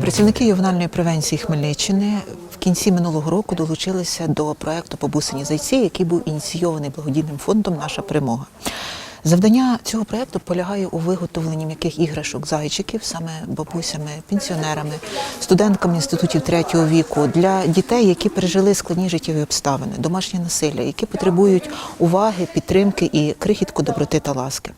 Працівники ювенальної превенції Хмельниччини в кінці минулого року долучилися до проекту Побусені зайці, який був ініційований благодійним фондом Наша перемога. Завдання цього проекту полягає у виготовленні м'яких іграшок зайчиків, саме бабусями, пенсіонерами, студентками інститутів третього віку для дітей, які пережили складні життєві обставини, домашнє насилля, які потребують уваги, підтримки і крихітку доброти та ласки.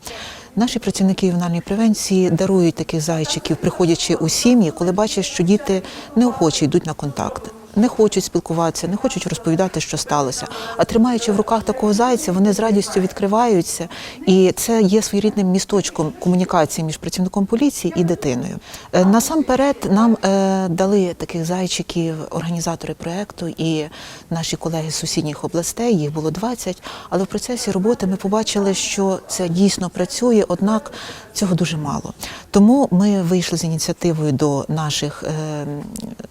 Наші працівники ювенальної превенції дарують таких зайчиків, приходячи у сім'ї, коли бачать, що діти неохоче йдуть на контакт. Не хочуть спілкуватися, не хочуть розповідати, що сталося. А тримаючи в руках такого зайця, вони з радістю відкриваються, і це є своєрідним місточком комунікації між працівником поліції і дитиною. Е, Насамперед нам е, дали таких зайчиків організатори проекту і наші колеги з сусідніх областей. Їх було 20, але в процесі роботи ми побачили, що це дійсно працює, однак цього дуже мало. Тому ми вийшли з ініціативою до наших е,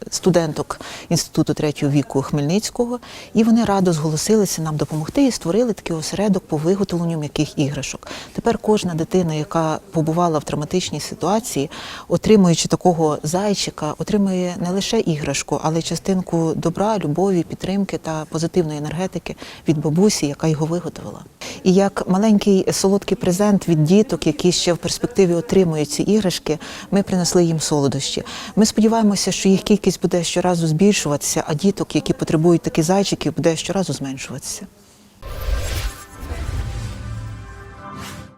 студенток інституту третього віку Хмельницького, і вони радо зголосилися нам допомогти і створили такий осередок по виготовленню м'яких іграшок. Тепер кожна дитина, яка побувала в травматичній ситуації, отримуючи такого зайчика, отримує не лише іграшку, але й частинку добра, любові, підтримки та позитивної енергетики від бабусі, яка його виготовила. І як маленький солодкий презент від діток, які ще в перспективі отримують ці іграшки, ми принесли їм солодощі. Ми сподіваємося, що їх кількість буде щоразу збільшуватися, а діток, які потребують таких зайчиків, буде щоразу зменшуватися.